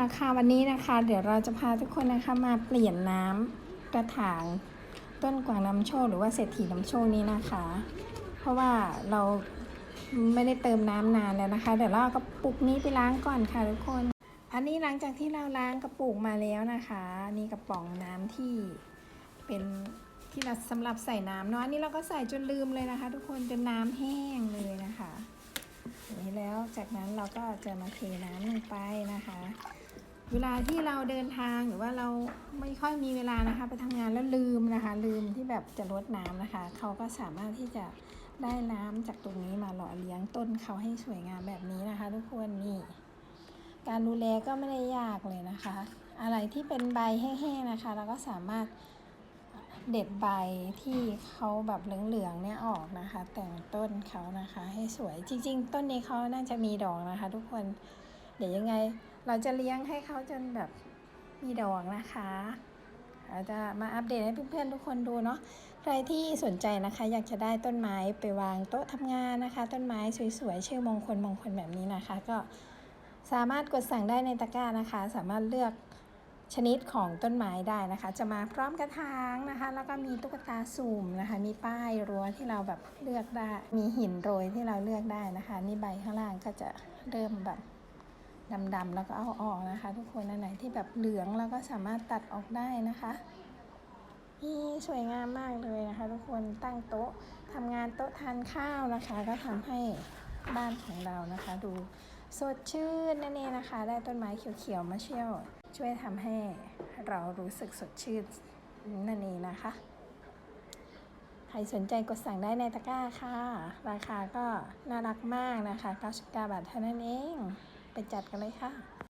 ราคาวันนี้นะคะ เดี๋ยวเราจะพาทุกคนนะคะมาเปลี่ยนน้ำกระถางต้นกวางน้ำโชคหรือว่าเศรษฐีน้ำโชคนี้นะคะ เพราะว่าเราไม่ได้เติมน้ำนานแล้วนะคะ เดี๋ยวเรากระปุกนี้ไปล้างก่อนค่ะทุกคน อันนี้หลังจากที่เราล้างกระปุกมาแล้วนะคะ นี่กระป๋องน้ำที่เป็นที่เราสำหรับใส่น้ำเนาะอันนี้เราก็ใส่จนลืมเลยนะคะ ทุกคนจนน้ำแห้งเลยนะคะนี้แล้วจากนั้นเราก็จะมาเทน้ำลงไป เวลาที่เราเดินทางหรือว่าเราไม่ค่อยมีเวลานะคะ ไปทำงานแล้วลืมนะคะ ลืมที่แบบจะลดน้ำนะคะ เขาก็สามารถที่จะได้น้ำจากตรงนี้มาหล่อเลี้ยงต้นเขาให้สวยงามแบบนี้นะคะ ทุกคนนี่การดูแลก็ไม่ได้ยากเลยนะคะ อะไรที่เป็นใบแห้งๆนะคะ เราก็สามารถเด็ดใบที่เขาแบบเหลืองๆเนี่ยออกนะคะ แต่งต้นเขานะคะ ให้สวยจริง ๆ ต้นนี้เขาน่าจะมีดอกนะคะ ทุกคน เดี๋ยวยังไงเราจะเลี้ยงให้เขาจนแบบมีดอกนะคะเราจะมาอัปเดตให้เพื่อนๆทุกคนดูเนาะ ใครที่สนใจนะคะ อยากจะได้ต้นไม้ไปวางโต๊ะทำงานนะคะ ต้นไม้สวยๆชื่อมงคลมงคลแบบนี้นะคะ ก็สามารถกดสั่งได้ในตะกร้านะคะ สามารถเลือกชนิดของต้นไม้ได้นะคะ จะมาพร้อมกระถางนะคะ แล้วก็มีตุ๊กตาสุ่มนะคะ มีป้ายรั้วที่เราแบบเลือกได้ มีหินโรยที่เราเลือกได้นะคะ นี่ใบข้างล่างก็จะเริ่มแบบ ดำๆแล้วก็เอาออกนะคะ ทุกคนอันไหนที่แบบเหลืองเราก็สามารถตัดออกได้นะคะนี่สวยงามมากเลยนะคะ ทุกคนตั้งโต๊ะทำงานโต๊ะทานข้าวนะคะ ก็ทำให้บ้านของเรานะคะ ดูสดชื่นนั่นเองนะคะ ได้ต้นไม้เขียวๆมาเชี่ยว ช่วยทำให้เรารู้สึกสดชื่นนั่นเองนะคะ ใครสนใจกดสั่งได้ในตะกร้าค่ะ ราคาก็น่ารักมากนะคะ 99 บาทเท่านั้นเอง ไปจัดกันเลยค่ะ